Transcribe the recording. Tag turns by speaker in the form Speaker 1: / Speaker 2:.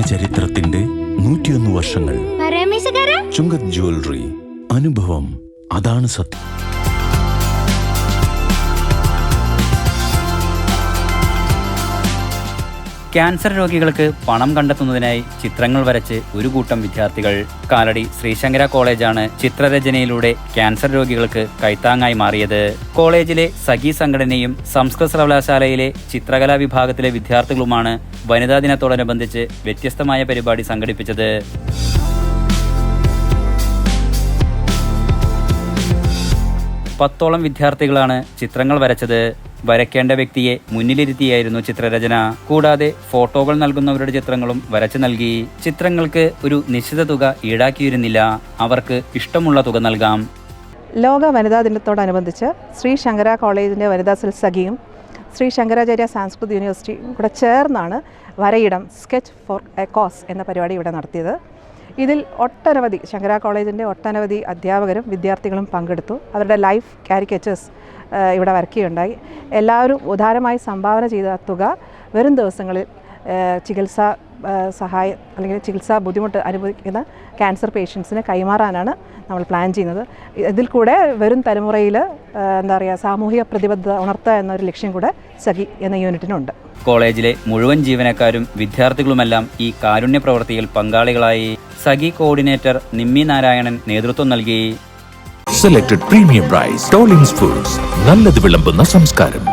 Speaker 1: ചരിത്രത്തിന്റെ നൂറ്റിയൊന്ന് വർഷങ്ങൾ. ചുങ്കത് ജ്വല്ലറി അനുഭവം അതാണ് സത്യം.
Speaker 2: ക്യാൻസർ രോഗികൾക്ക് പണം കണ്ടെത്തുന്നതിനായി ചിത്രങ്ങൾ വരച്ച് ഒരു കൂട്ടം വിദ്യാർത്ഥികൾ കാലടി ശ്രീശങ്കര കോളേജാണ് ചിത്രരചനയിലൂടെ ക്യാൻസർ രോഗികൾക്ക് കൈത്താങ്ങായി മാറിയത്. കോളേജിലെ സഖി സംഘടനയും സംസ്കൃത സർവകലാശാലയിലെ ചിത്രകലാ വിഭാഗത്തിലെ വിദ്യാർത്ഥികളുമാണ് വനിതാ ദിനത്തോടനുബന്ധിച്ച് വ്യത്യസ്തമായ പരിപാടി സംഘടിപ്പിച്ചത് പത്തോളം വിദ്യാർത്ഥികളാണ് ചിത്രങ്ങൾ വരച്ചത്. വരയ്ക്കേണ്ട വ്യക്തിയെ മുന്നിലിരുത്തിയായിരുന്നു ചിത്രരചന. കൂടാതെ ഫോട്ടോകൾ നൽകുന്നവരുടെ ചിത്രങ്ങളും വരച്ചു നൽകി. ചിത്രങ്ങൾക്ക് ഒരു നിശ്ചിത തുക ഈടാക്കിയിരുന്നില്ല. അവർക്ക് ഇഷ്ടമുള്ള തുക നൽകാം.
Speaker 3: ലോക വനിതാ ദിനത്തോടനുബന്ധിച്ച് ശ്രീ ശങ്കര കോളേജിന്റെ വനിതാ സെൽ ശ്രീ ശങ്കരാചാര്യ സാംസ്കൃത് യൂണിവേഴ്സിറ്റി കൂടെ ചേർന്നാണ് Varayidam sketch for a cause എന്ന പരിപാടി ഇവിടെ നടത്തിയത്. ഇതിൽ ഒട്ടനവധി ശങ്കര കോളേജിന്റെ ഒട്ടനവധി അധ്യാപകരും വിദ്യാർത്ഥികളും പങ്കെടുത്തു. അവരുടെ ലൈഫ് കാരിക്കേച്ചേഴ്സ് ഇവിടെ വരയ്ക്കുകയുണ്ടായി. എല്ലാവരും ഉദാരമായി സംഭാവന ചെയ്ത തുക വരും ദിവസങ്ങളിൽ ചികിത്സാ സഹായം അല്ലെങ്കിൽ ചികിത്സാ ബുദ്ധിമുട്ട് അനുഭവിക്കുന്ന ക്യാൻസർ പേഷ്യൻസിന് കൈമാറാനാണ് നമ്മൾ പ്ലാൻ ചെയ്യുന്നത്. ഇതിൽ കൂടെ വരും തലമുറയിൽ എന്താ പറയുക സാമൂഹിക പ്രതിബദ്ധത ഉണർത്തുക എന്നൊരു ലക്ഷ്യം കൂടെ സഖി എന്ന യൂണിറ്റിനുണ്ട്.
Speaker 2: കോളേജിലെ മുഴുവൻ ജീവനക്കാരും വിദ്യാർത്ഥികളുമെല്ലാം ഈ കാരുണ്യ പ്രവൃത്തിയിൽ പങ്കാളികളായി. സഖി കോർഡിനേറ്റർ നിമ്മി നാരായണൻ നേതൃത്വം നൽകി.
Speaker 4: Selected premium rice Tolling Foods നല്ലത് വിളമ്പുന്ന സംസ്കാരം.